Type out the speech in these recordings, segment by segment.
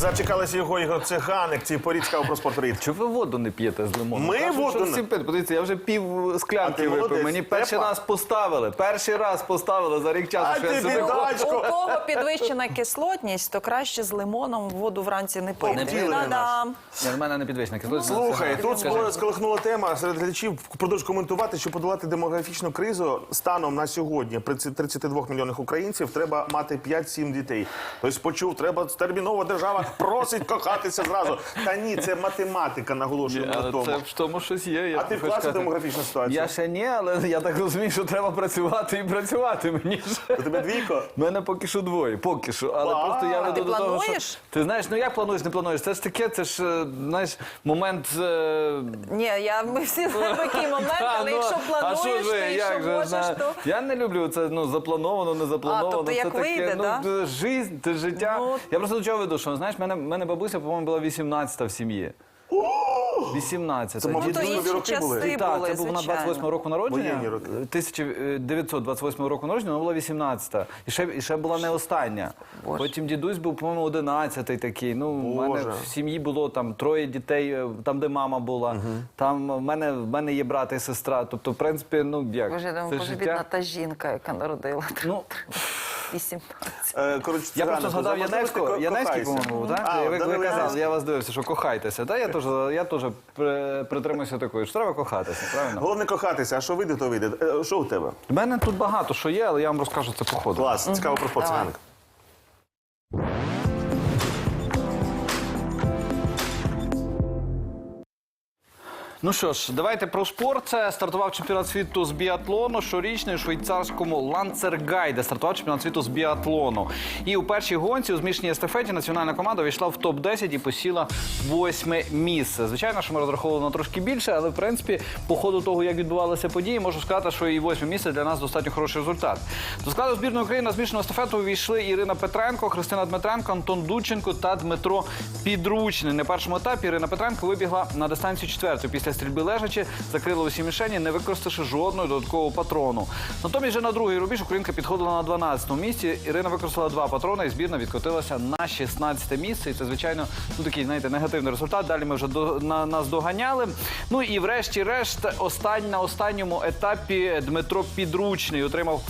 Зачекалися його Ігор Циганик, ці порі цікаво про спорт. Чого ви воду не п'єте з лимоном? Ми воду що не- всім п'єте. Подивіться, я вже пів А ти склянки молодець, випив. Мені перший раз поставили. Перший раз поставили за рік часу, А що я ти ходжу. У кого підвищена кислотність, то краще з лимоном воду вранці не пити. Обділений Та-дам. Ні, в мене не підвищена кислотність. Слухай, тут Скажи. сколихнула тема серед глядачів. Продовж коментувати, що подолати демографічну кризу станом на сьогодні при ці- 32 мільйонах українців треба мати 5-7 дітей. Тобто почув, треба терміново держава просить кохатися зразу. Та ні, це математика, наголошуємо на тому. це в тому щось є. я А ти в хочу класі демографічна ситуація? Я ще ні, але я так розумію, що треба працювати і працювати мені. У тебе двійко? У мене поки що двоє, поки що. Але А, просто я веду ти до того, що ти знаєш, ну як плануєш, не плануєш. Це ж таке, це ж е, знаєш, момент. е, Ні, я, ми всі знаємо, який момент, але ну, якщо плануєш, що ви, ти як що же, можеш, зна- то... Я не люблю це ну, заплановано, не заплановано. А, тобто це як таке, вийде, ну, да? це жизнь, це життя. Ну, Я просто до чого веду, що знаєш, мене, мене бабуся, по-моєму, була 18 в сім'ї. 18. Це, Ну, то інші роки були? часи Так, були, це був на звичайно. 28 року народження. Воєнні роки. 1928 року народження, вона була 18. І ще, і ще була не остання. Потім дідусь був, по-моєму, 11 такий. Ну, в мене Боже. в сім'ї було там троє дітей, е, там, де мама була. Там в мене, в мене є брат і сестра. Тобто, в принципі, ну як. Боже, я думаю, це боже, життя. бідна та жінка, яка народила Ну, 18. Е, коротше, Я просто згадав Яневського, Яневський, по-моєму, так? Ви, ви казали, я вас дивився, що кохайтеся. Та я теж, я теж при- притримуюся такої, що треба кохатися, правильно? Головне кохатися, а що вийде, то вийде. Е, Що у тебе? У мене тут багато що є, але я вам розкажу це по ходу. Клас, цікаво про спорт, Циганик. Ну що ж, давайте про спорт. Це стартував чемпіонат світу з біатлону щорічний у швейцарському Ланцергайде. Стартував чемпіонат світу з біатлону. І у першій гонці у змішаній естафеті національна команда війшла в топ-10 і посіла восьме місце. Звичайно, що ми розраховували на трошки більше, але в принципі, по ходу того, як відбувалися події, можу сказати, що і восьме місце для нас достатньо хороший результат. До складу збірної України на змішану естафету увійшли Ірина Петренко, Христина Дмитренко, Антон Дудченко та Дмитро Підручний. На першому етапі Ірина Петренко вибігла на дистанцію четвертої після стрільби лежачи, закрила усі мішені, не використавши жодного додаткового патрону. Натомість вже на другий рубіж Українка підходила на 12-му місці. Ірина використала два патрони, і збірна відкотилася на 16 місце. І це, звичайно, ну такий знаєте, негативний результат. Далі ми вже до на нас доганяли. Ну і врешті-решт, остань на останньому етапі Дмитро Підручний отримав.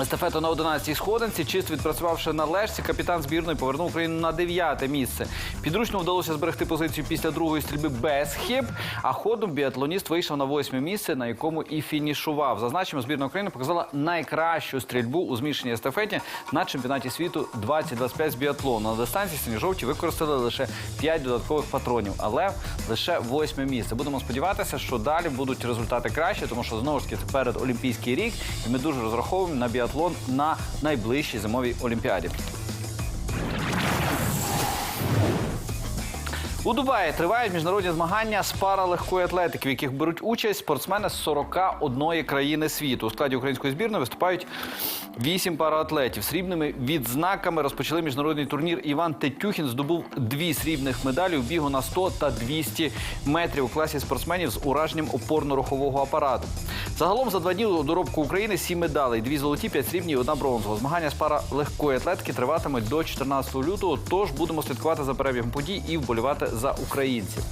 Естафету на 11-й сходинці, чисто відпрацювавши на лежці, капітан збірної повернув Україну на 9-те місце. Підручно вдалося зберегти позицію після другої стрільби без хиб, а ходом біатлоніст вийшов на 8-ме місце, на якому і фінішував. Зазначимо, збірна України показала найкращу стрільбу у змішаній естафеті на чемпіонаті світу 2025 з біатлону. На дистанції сині-жовті використали лише 5 додаткових патронів, але лише 8 місце. Будемо сподіватися, що далі будуть результати кращі, тому що знову ж таки перед Олімпійський рік, і ми дуже розраховуємо на біатлон на найближчій зимовій олімпіаді. У Дубаї тривають міжнародні змагання з паралегкої атлетики, в яких беруть участь спортсмени з 41 країни світу. У складі української збірної виступають 8 параатлетів. Срібними відзнаками розпочали міжнародний турнір. Іван Тетюхін здобув дві срібних медалі у бігу на 100 та 200 метрів у класі спортсменів з ураженням опорно-рухового апарату. Загалом за два дні у доробку України сім медалей: дві золоті, п'ять срібні і одна бронзова. Змагання з пара легкої атлетики триватимуть до 14 лютого. Тож будемо слідкувати за перебігом подій і вболівати за українців.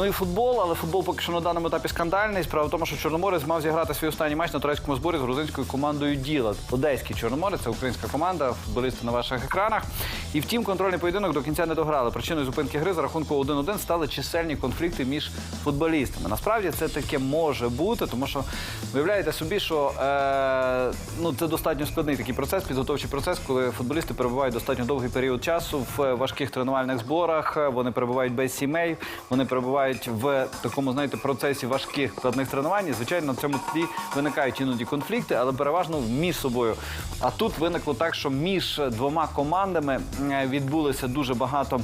Ну і футбол, але футбол поки що на даному етапі скандальний. Справа в тому, що Чорноморець мав зіграти свій останній матч на турецькому зборі з грузинською командою Діла. Одеський Чорноморець, це українська команда, футболісти на ваших екранах. І втім, контрольний поєдинок до кінця не дограли. Причиною зупинки гри за рахунку 1-1 стали чисельні конфлікти між футболістами. Насправді це таке може бути, тому що виявляєте собі, що е, ну, це достатньо складний такий процес, підготовчий процес, коли футболісти перебувають достатньо довгий період часу в важких тренувальних зборах. Вони перебувають без сімей, вони перебувають в такому, знаєте, процесі важких складних тренувань. Звичайно, на цьому тлі виникають іноді конфлікти, але переважно між собою. А тут виникло так, що між двома командами відбулося дуже багато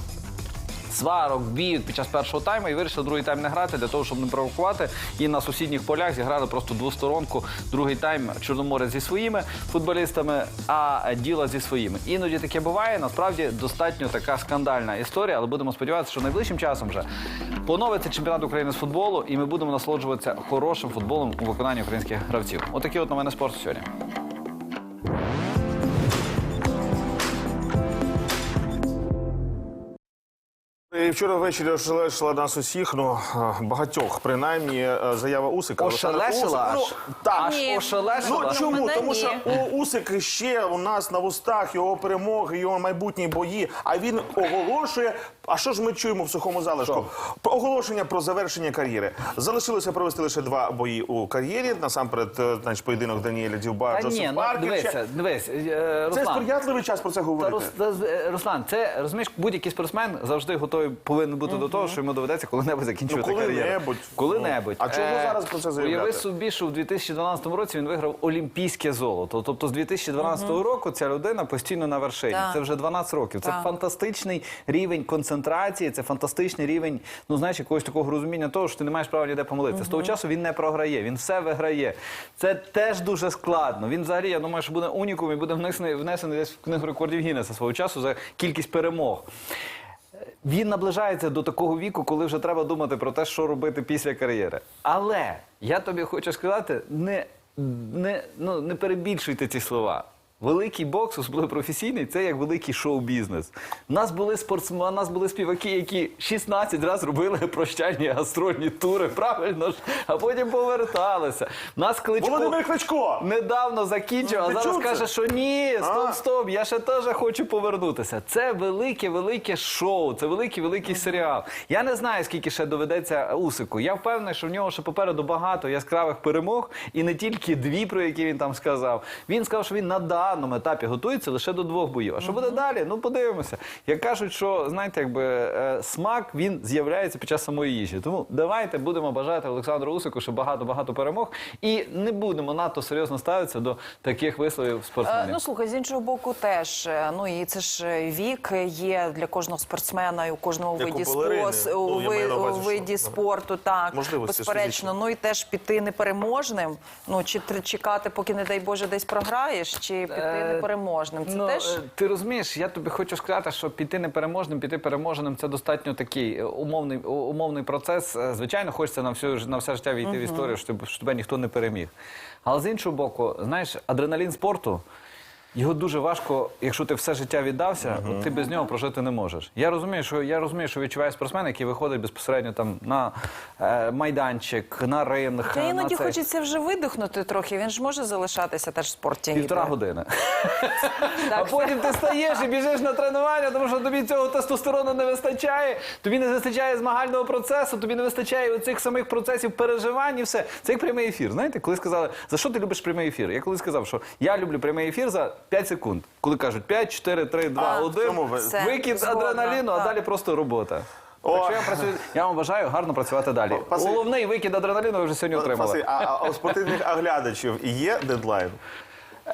сварок, бійок під час першого тайму і вирішили другий тайм не грати для того, щоб не провокувати. І на сусідніх полях зіграли просто двосторонку. Другий тайм Чорноморець зі своїми футболістами, а діла зі своїми. Іноді таке буває. Насправді достатньо така скандальна історія, але будемо сподіватися, що найближчим часом вже поновиться чемпіонат України з футболу, і ми будемо насолоджуватися хорошим футболом у виконанні українських гравців. Отакі от новини спорту сьогодні. І вчора ввечері ошелешила нас усіх, ну е, багатьох, принаймні, е, заява Усика. Ошелешила Ну, аж? так. Аж Ні. ошелешила? Ну чому? Мене Тому ні. що у Усик ще у нас на вустах його перемоги, його майбутні бої. А він оголошує. А що ж ми чуємо в сухому залишку? Оголошення про завершення кар'єри. Залишилося провести лише два бої у кар'єрі. Насамперед, е, значить, поєдинок Даніеля Дюба, Та Джосеф ні, ну Паркер. дивися, дивись, е, Це Руслан. сприятливий час про це Та, говорити. Рус- та, е, Руслан, це розумієш, будь-який спортсмен завжди готовий повинен бути до того, що йому доведеться коли-небудь закінчувати Ну, кар'єру. коли-небудь. Коли-небудь. Ну, а чого зараз про це заявляти? Уяви собі, що в 2012 році він виграв олімпійське золото. Тобто з 2012 року ця людина постійно на вершині. Так. Це вже 12 років. Це Так. фантастичний рівень концентрації, це фантастичний рівень, ну знаєш, якогось такого розуміння того, що ти не маєш права ніде помилитися. З того часу він не програє, він все виграє. Це теж дуже складно. Він взагалі, я думаю, що буде унікум і буде внесений, внесений десь в книгу рекордів Гіннеса свого часу за кількість перемог. Він наближається до такого віку, коли вже треба думати про те, що робити після кар'єри. Але я тобі хочу сказати, не, не, ну, не перебільшуйте ці слова. Великий бокс, особливо професійний, це як великий шоу-бізнес. У нас були спортсмени, у нас були співаки, які 16 разів робили прощальні гастрольні тури, правильно ж, а потім поверталися. Нас кличко Володимир Кличко! недавно закінчив, а Ти зараз чув це? каже, що ні, стоп, стоп, я ще теж хочу повернутися. Це велике, велике шоу, це великий, великий серіал. Я не знаю, скільки ще доведеться Усику. Я впевнений, що в нього ще попереду багато яскравих перемог, і не тільки дві, про які він там сказав. Він сказав, що він на даному етапі готується лише до двох боїв. А що буде далі? Ну подивимося. Як кажуть, що знаєте, якби е, смак він з'являється під час самої їжі. Тому давайте будемо бажати Олександру Усику, що багато багато перемог, і не будемо надто серйозно ставитися до таких висловів Е, спортсменів. Ну слухай, з іншого боку, теж е, ну і це ж вік є для кожного спортсмена і у кожному Як виді спос, Ну, ви- увазі, у що, виді спорту. Так безперечно. Ну і теж піти непереможним. Ну чи чекати, поки не дай Боже десь програєш, чи піти Е, непереможним. Це ну, теж е, ти розумієш, я тобі хочу сказати, що піти непереможним, піти переможеним це достатньо такий е, умовний, умовний процес. Звичайно, хочеться на всю на все життя війти в історію, щоб щоб тебе ніхто не переміг. Але з іншого боку, знаєш, адреналін спорту. Його дуже важко, якщо ти все життя віддався, от ти без нього прожити не можеш. Я розумію, що я розумію, що відчуває спортсмен, який виходить безпосередньо там на е, майданчик, на ринг. та на іноді цей. хочеться вже видихнути трохи. Він ж може залишатися теж в спорті. Півтора ніби. години. А потім ти стаєш і біжиш на тренування, тому що тобі цього тестостерону не вистачає, тобі не вистачає змагального процесу, тобі не вистачає оцих самих процесів переживань і все. Це як прямий ефір. Знаєте, коли сказали, за що ти любиш прямий ефір? Я коли сказав, що я люблю прямий ефір за 5 секунд. Коли кажуть 5, 4, 3, 2, А, в 1, цьому ви- Все, викид згодна, адреналіну, а так. далі просто робота. О. Так що я, працюю, я вам бажаю гарно працювати далі. Спасибі. Головний викид адреналіну ви вже сьогодні отримали. Спаси, а, а у спортивних оглядачів є дедлайн?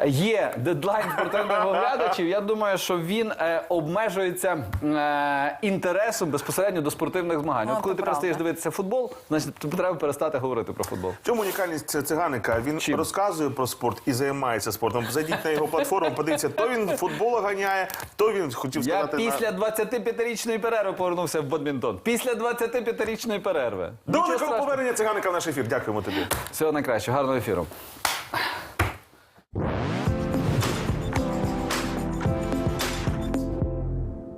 Є дедлайн спортивних оглядачів. Я думаю, що він е, обмежується е, інтересом безпосередньо до спортивних змагань. Ну, От коли це ти перестаєш дивитися футбол, значить тобі треба перестати говорити про футбол. В чому унікальність циганика? Він Чим? розказує про спорт і займається спортом. Зайдіть на його платформу, подивіться, то він футбол ганяє, то він хотів Я сказати. після 25-річної перерви повернувся в бадмінтон. Після 25-річної перерви. До Нічого великого страшного. повернення циганика в наш ефір. Дякуємо тобі. Всього найкращого, гарного ефіру.